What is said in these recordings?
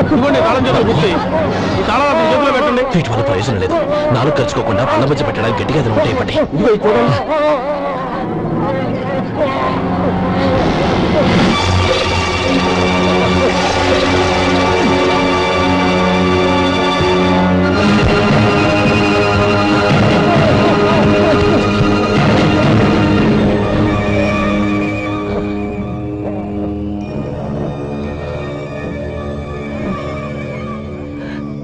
ఇదిగోండి తాళం చేతులు పూర్తి. ఈ తాళాలు అతని చేతిలో పెట్టండి. వీటి వల్ల ప్రయోజనం లేదు. నాలుగు కలుసుకోకుండా పళ్ళ మధ్య పెట్టడానికి గట్టిగా ఏదైనా ఉంటే ఇవ్వండి. ఇదిగో చూడండి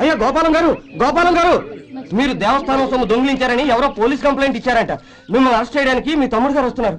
అయ్యా గోపాలం గారు గోపాలం గారు! మీరు దేవస్థానం సొమ్ము దొంగిలించారని ఎవరో పోలీస్ కంప్లైంట్ ఇచ్చారంట. మిమ్మల్ని అరెస్ట్ చేయడానికి మీ తమ్ముడు గారు వస్తున్నారు.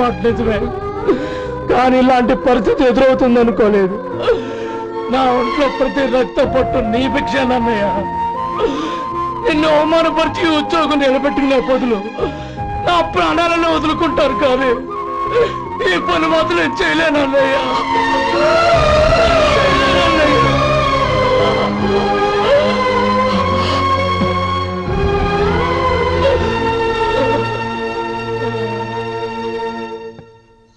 మాట నిజమే. కానీ ఇలాంటి పరిస్థితి ఎదురవుతుంది అనుకోలేదు. నా ఒంట్లో ప్రతి రక్త పట్టు నీ భిక్షానన్నయ్య నిన్ను అవమానపరిచి ఉద్యోగం నిలబెట్టుకునే బదులు నా ప్రాణాలను వదులుకుంటారు కానీ ఈ పని మాత్రం నేను చేయలేనన్నయ్య.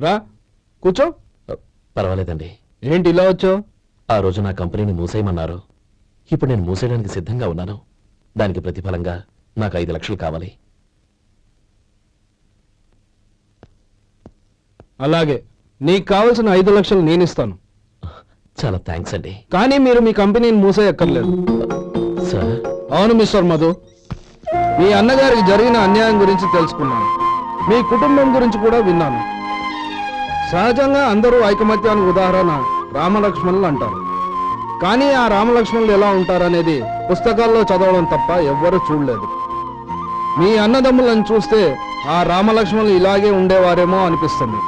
రా కూర్చో. పర్వాలేదండి. ఏంటి ఇలా వచ్చావు? ఆ రోజు నా కంపెనీని మూసేయమన్నారు. ఇప్పుడు నేను మూసేయడానికి సిద్ధంగా ఉన్నాను. దానికి ప్రతిఫలంగా నాకు ఐదు లక్షలు కావాలి. అలాగే నీకు కావలసిన ఐదు లక్షలు నేను ఇస్తాను చాలా థ్యాంక్స్ అండి. కానీ మీరు మీ కంపెనీని మూసేయక్కర్లేదు. సార్? అవును మిస్టర్ మధు. మీ అన్నగారికి జరిగిన అన్యాయం గురించి తెలుసుకున్నాను. మీ కుటుంబం గురించి కూడా విన్నాను. సహజంగా అందరూ ఐకమత్యానికి ఉదాహరణ రామలక్ష్మణులు అంటారు. కానీ ఆ రామలక్ష్మణులు ఎలా ఉంటారనేది పుస్తకాల్లో చదవడం తప్ప ఎవ్వరూ చూడలేదు. మీ అన్నదమ్ములను చూస్తే ఆ రామలక్ష్మణులు ఇలాగే ఉండేవారేమో అనిపిస్తుంది.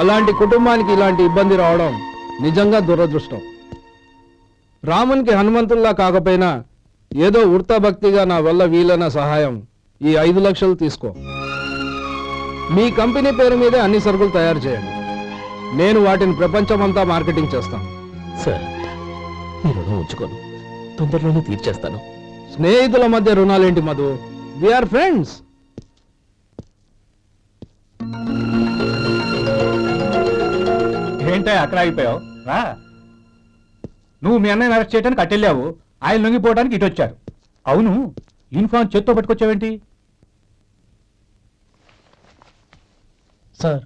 అలాంటి కుటుంబానికి ఇలాంటి ఇబ్బంది రావడం నిజంగా దురదృష్టం. రామునికి హనుమంతుల్లా కాకపోయినా ఏదో వృత్తభక్తిగా భక్తిగా నా వల్ల వీలైన సహాయం ఈ ఐదు లక్షలు తీసుకో. మీ కంపెనీ పేరు మీదే అన్ని సరుకులు తయారు చేయండి. నేను వాటిని ప్రపంచమంతా మార్కెటింగ్ చేస్తాను. సార్ మీ రుణం ఉంచుకోను. తొందరలోనే తీర్చేస్తాను. స్నేహితుల మధ్య రుణాలేంటి మధు? ఆర్ ఫ్రెండ్స్ ఏంటో అక్కడ ఆగిపోయావు? రా. నువ్వు మీ అన్నయ్యని అరెస్ట్ చేయడానికి అట్టెళ్ళావు ఆయన లొంగిపోవడానికి ఇటు వచ్చారు. అవును యూనిఫామ్ చేత్తో పట్టుకొచ్చావేంటి? సార్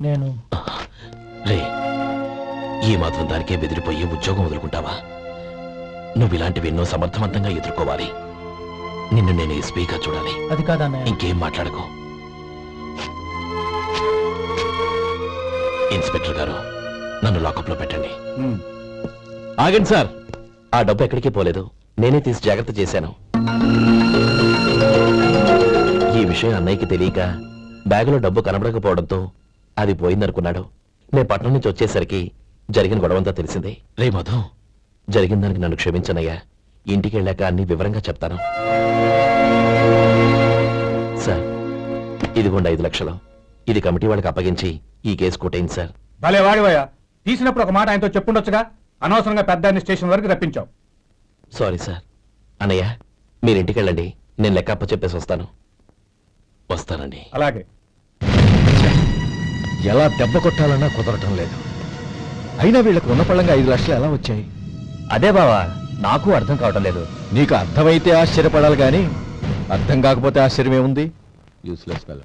నేను రే ఈ మాత్రం దానికే బెదిరిపోయి ఉద్యోగం వదులుకుంటావా? నువ్వు ఇలాంటివి ఎన్నో సమర్థవంతంగా ఎదుర్కోవాలి. నిన్ను నేను ఎస్పీగా చూడాలి. అది కాదన్నయ్య ఇంకేం మాట్లాడకు. ఇన్స్పెక్టర్ గారు నన్ను లాకప్లో పెట్టండి. ఆగండి సార్. ఆ డబ్బు ఎక్కడికి పోలేదు. నేనే తీసి జాగ్రత్త చేశాను. ఈ విషయం అన్నయ్యకి తెలియక బ్యాగులో డబ్బు కనబడకపోవడంతో అది పోయిందనుకున్నాడు. నేను పట్నం నుంచి వచ్చేసరికి జరిగిన గొడవంతా తెలిసిందే. రే మధు. జరిగిన దానికి నన్ను క్షమించనయ్యా. ఇంటికి వెళ్ళాక అన్ని వివరంగా చెప్తాను. సార్ ఇదిగోండి ఐదు లక్షలు. ఇది కమిటీ వాళ్ళకి అప్పగించి ఈ కేసు కొట్టేయండి సార్. భలే వాడివయ్యా. తీసినప్పుడు ఒక మాట ఆయనతో చెప్పుండొచ్చుగా? అనవసరంగా పెద్ద స్టేషన్ వరకు రప్పించావు. Sorry sir. అన్నయ్య మీరు ఇంటికి వెళ్ళండి. నేను లెక్కప్ప చెప్పేసి వస్తాను. వస్తానండి అలాగే. ఎలా దెబ్బ కొట్టాలన్నా కుదరటం లేదు. అయినా వీళ్ళకి ఉన్నపళ్ళంగా ఐదు లక్షలు ఎలా వచ్చాయి? అదే బావా నాకు అర్థం కావటం లేదు. నీకు అర్థమైతే ఆశ్చర్యపడాలి కానీ అర్థం కాకపోతే ఆశ్చర్యం ఏముంది యూస్లెస్ ఫెలో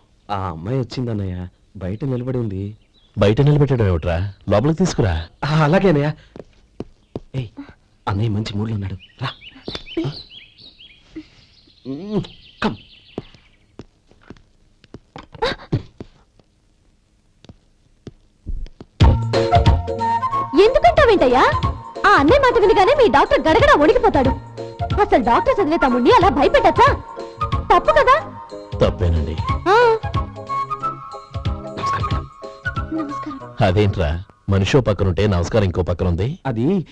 ఆ అమ్మాయి వచ్చింది అన్నయ్య బయట నిలబడి ఉంది బయట నిలబెట్టడం ఏమిట్రా? లోపలికి తీసుకురా. ఆ, అలాగే అన్నయ్య. ఏయ్ అన్నయ్య మంచి మూడ్లో ఉన్నాడు. రా. కమ్. ఎందుకంటావేంటయ్యా? ఆ అన్నయ్య మాట వినగానే మీ డాక్టర్ గడగడ వణికిపోతాడు అసలు డాక్టర్ చదివే తమ్ముడిని అలా భయపెట్టచ్చా? తప్పు కదా? తప్పేనండి. ఆ, నమస్కారం. అదేంట్రా? మనిషో పక్కనుంటే నమస్కారం ఇంకో పక్కన ఉంది అది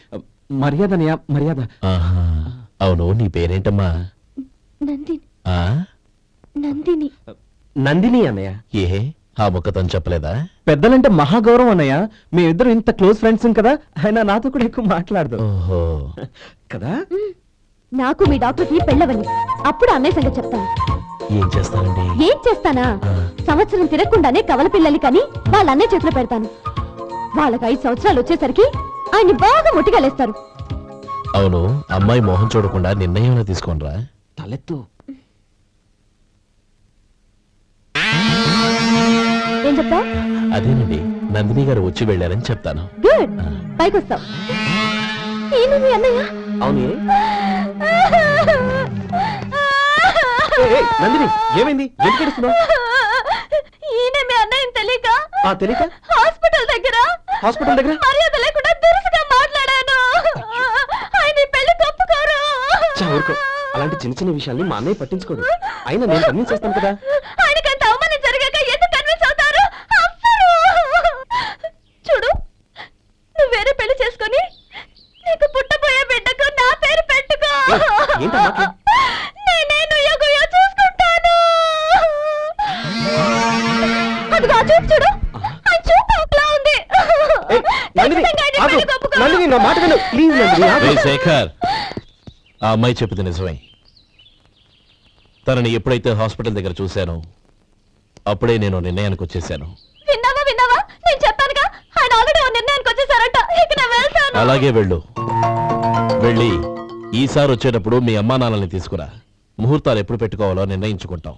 మర్యాద అన్నయ్య మర్యాద. ఆహా. అవును నీ పేరేంటమ్మా? నందిని. ఆ? నందిని. నందిని అన్నయ్య. ఏ? ఆ ముక్క తను చెప్పలేదా? పెద్దలంటే మహాగౌరవం అన్నయ్య. మీ ఇద్దరు ఇంత క్లోజ్ ఫ్రెండ్స్ కదా ఆయన నాతో కూడా ఎక్కువ మాట్లాడదు. ఓహో. కదా? నాకు మీ డాక్టర్కి పెళ్ళవని. అప్పుడు అన్నయ్య సంగతి చెప్తాను. ఏం చేస్తానండి ఏం చేస్తానా. సంవత్సరం తిరగకుండానే కవల పిల్లల్ని కని వాళ్ళ అన్నయ్య చేతిలో పెడతాను. వాళ్ళకి ఐదు సంవత్సరాలు వచ్చేసరికి ఆయన్ని బాగా ముట్టిగలేస్తారు అవును అమ్మాయి మొహం చూడకుండా నిర్ణయం తీసుకోనరా తలెత్తు. ఏం చెప్తావు? అదేనండి నందిని గారు వచ్చి వెళ్ళారని చెప్తాను. గుడ్. పైకి వస్తావు అవును నందిని ఏమైంది? ఎందుకు ఏడుస్తున్నావ్? ఈయన మీ అన్నయ్యని తెలియక ఆ తెలియక? హాస్పిటల్ దగ్గర హాస్పిటల్ దగ్గర? మర్యాద లేకుండా దురుసుగా మాట్లాడాను. ఆయన పెళ్ళి తప్పుకోరు. చా, ఊరుకో. అలాంటి చిన్న చిన్న విషయాల్ని మా అన్నయ్య పట్టించుకోడు. అయినా నేను కన్విన్స్ చేస్తాను కదా. ప్లీజ్. రే శేఖర్ ఆ అమ్మాయి చెప్పింది నిజమే. తనని ఎప్పుడైతే హాస్పిటల్ దగ్గర చూశానో అప్పుడే నేను నిర్ణయానికి వచ్చేసాను విన్నావా విన్నావా? నేను చెప్పానుగా ఆయన ఆల్రెడీ ఓ నిర్ణయానికి వచ్చేసారట ఇక నేను వెళ్తాను. అలాగే వెళ్ళు. వెళ్ళి ఈసారి వచ్చేటప్పుడు మీ అమ్మా నాన్నల్ని తీసుకురా. ముహూర్తాలు ఎప్పుడు పెట్టుకోవాలో నిర్ణయించుకుంటాం.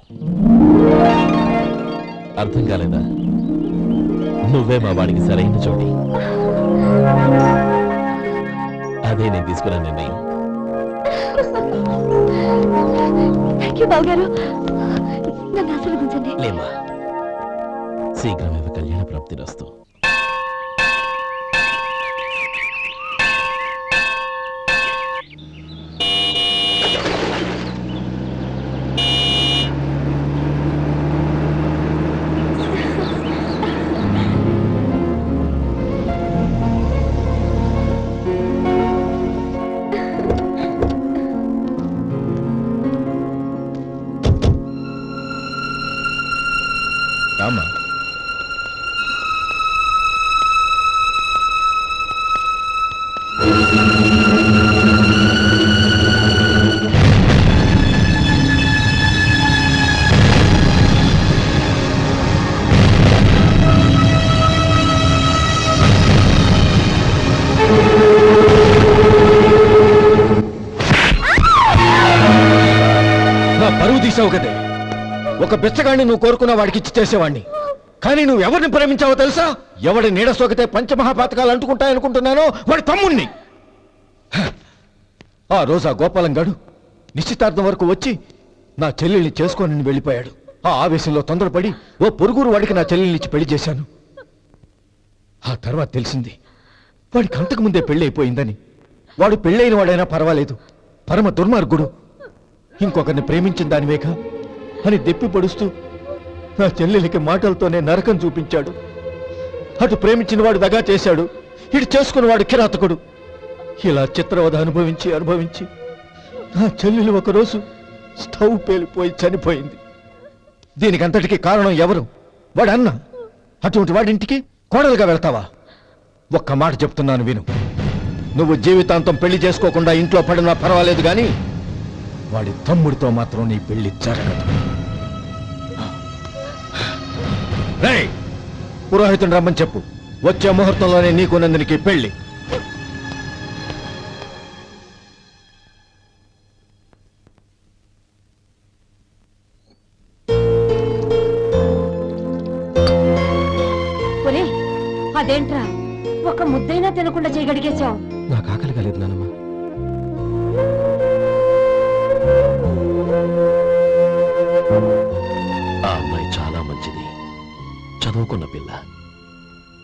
అర్థం కాలేదా? నువ్వే మా వాడికి సరైన చోటి అదే నేను తీసుకున్న నిర్ణయం. థ్యాంక్ యూ బాబు గారు నన్ను ఆశీర్వదించండి. లేమా శీఘ్రమేవ కళ్యాణ ప్రాప్తి రస్తు. ஆமா. ఒక నువ్వు కోరుకున్న వాడికి ఇచ్చి చేసేవాడిని. కానీ నువ్వు ఎవరిని ప్రేమించావో తెలుసా? ఎవడి నీడ సోకితే పంచమహాపాతకాలు అంటుకుంటాయనుకుంటున్నానో వాడి తమ్ముణ్ణి. హ! ఆ రోజు ఆ గోపాలం గడు నిశ్చితార్థం వరకు వచ్చి నా చెల్లెల్ని చేసుకొని వెళ్ళిపోయాడు. ఆ ఆవేశంలో తొందరపడి ఓ పొరుగురు వాడికి నా చెల్లెల్ని ఇచ్చి పెళ్ళి చేశాను. ఆ తర్వాత తెలిసింది వాడికి అంతకు ముందే పెళ్ళి అయిపోయిందని. వాడు పెళ్ళైన వాడైనా పర్వాలేదు. పరమ దుర్మార్గుడు. ఇంకొకరిని ప్రేమించిన దానివేగా అని దెప్పి పడుస్తూ నా చెల్లెలికి మాటలతోనే నరకం చూపించాడు. అటు ప్రేమించిన వాడు దగా చేశాడు. ఇటు చేసుకున్నవాడు కిరాతకుడు. ఇలా చిత్రవధ అనుభవించి అనుభవించి నా చెల్లెలు ఒకరోజు స్టవ్ పేలిపోయి చనిపోయింది. దీనికంతటికి కారణం ఎవరు? వాడు అన్న అటువంటి వాడింటికి కోడలుగా వెళ్తావా? ఒక్క మాట చెప్తున్నాను విను. నువ్వు జీవితాంతం పెళ్ళి చేసుకోకుండా ఇంట్లో పడినా పర్వాలేదు కానీ వాడి తమ్ముడితో మాత్రం నీ పెళ్ళి జరగదు. పురోహితుని రమ్మని చెప్పు. వచ్చే ముహూర్తంలోనే నీకు నందినికి పెళ్ళి ఒరే అదేంట్రా? ఒక ముద్దైనా తినకుండా చేయగడిగేశావు. నాకు ఆకలి కాలేదు నానమ్మ.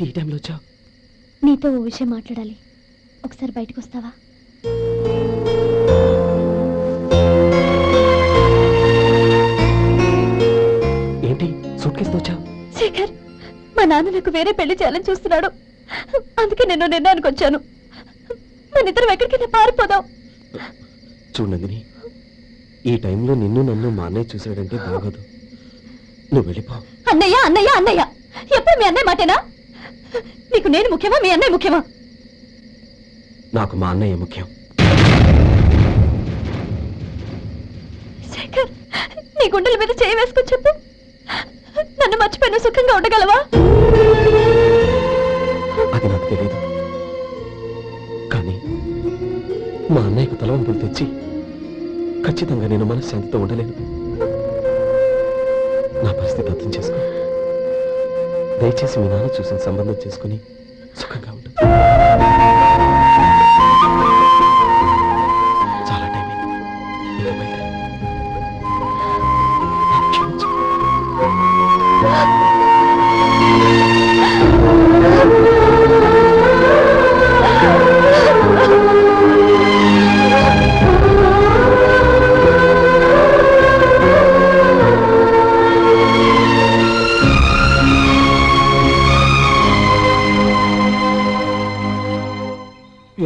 ఏంటి ఈ టైంలో వచ్చావు. నీతో ఓ విషయం మాట్లాడాలి. ఒకసారి బయటకు వస్తావా? ఏంటి? సూట్ కేసుతో వచ్చావు? శేఖర్ మా నాన్న నాకు వేరే పెళ్ళి చేయాలని చూస్తున్నాడు. అందుకే నేను నిర్ణయానికి వచ్చాను. మన ఇద్దరం ఎక్కడికైనా పారిపోదాం. చూడు నందిని ఈ టైంలో నిన్ను నన్ను మా అన్నయ్య చూశాడంటే బాగోదు. నువ్వు వెళ్ళిపో. అన్నయ్య అన్నయ్య అన్నయ్య! ఎప్పుడు మీ అన్నయ్య మాటేనా? నీకు నేను ముఖ్యమా? మీ అన్నయ్య ముఖ్యమా? నాకు మా అన్నయ్య ముఖ్యం. శేఖర్ నీ గుండెల మీద చేయి వేసుకొని చెప్పు. నన్ను మర్చిపోయి నువ్వు సుఖంగా ఉండగలవా? అది నాకు తెలియదు కానీ మా అన్నయ్యకు తలవంపులు తెచ్చి ఖచ్చితంగా నేను మనశ్శాంతితో ఉండలేను. నా పరిస్థితి అర్థం చేసుకో. దయచేసి మీ నాన్న చూసిన సంబంధం చేసుకుని సుఖంగా ఉంటుంది